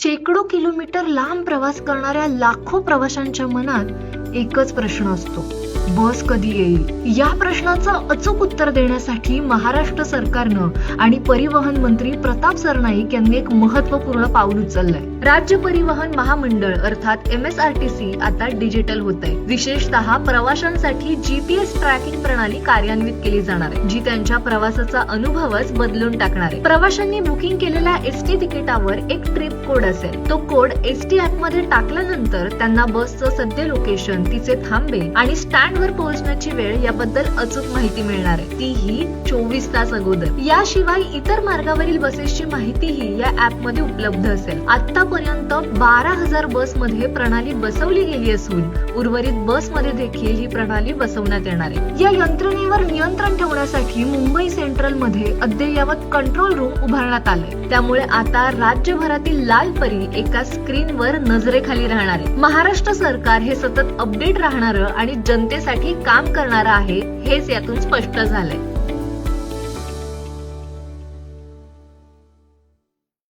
शेकडो किलोमीटर लांब प्रवास करणाऱ्या लाखो प्रवाशांच्या मनात एकच प्रश्न असतो. बस कधी येईल? या प्रश्नाचं अचूक उत्तर देण्यासाठी महाराष्ट्र सरकारनं आणि परिवहन मंत्री प्रताप सरनाईक यांनी एक महत्त्वपूर्ण पाऊल उचललंय. राज्य परिवहन महामंडळ अर्थात M S R T C आता डिजिटल होत आहे विशेषतः प्रवाशांसाठी जीपीएस ट्रॅकिंग प्रणाली कार्यान्वित केली जाणार आहे जी त्यांच्या प्रवासाचा अनुभवच बदलून टाकणार आहे. प्रवाशांनी बुकिंग केलेल्या एस टी तिकिटावर एक ट्रिप कोड असेल. तो कोड एस टी ऍपमध्ये टाकल्यानंतर त्यांना बसचं सद्य लोकेशन तिचे थांबे आणि स्टँड वर पोहोचण्याची वेळ याबद्दल अचूक माहिती मिळणार आहे. तीही चोवीस तास अगोदर. याशिवाय इतर मार्गावरील बसेसची माहितीही या ऍपमध्ये उपलब्ध असेल. आतापर्यंत बारा हजार बसमध्ये प्रणाली बसवली गेली असून उर्वरित बसमध्ये देखील ही प्रणाली बसवण्यात येणार आहे. या यंत्रणेवर नियंत्रण ठेवण्यासाठी मुंबई सेंट्रलमध्ये अद्ययावत कंट्रोल रूम उभारण्यात आले त्यामुळे आता राज्यभरातील लाल परी एका स्क्रीनवर नजरेखाली राहणार आहे. महाराष्ट्र सरकार हे सतत अपडेट राहणारं आणि जनतेसाठी काम करणार आहे हेच यातून स्पष्ट झालंय.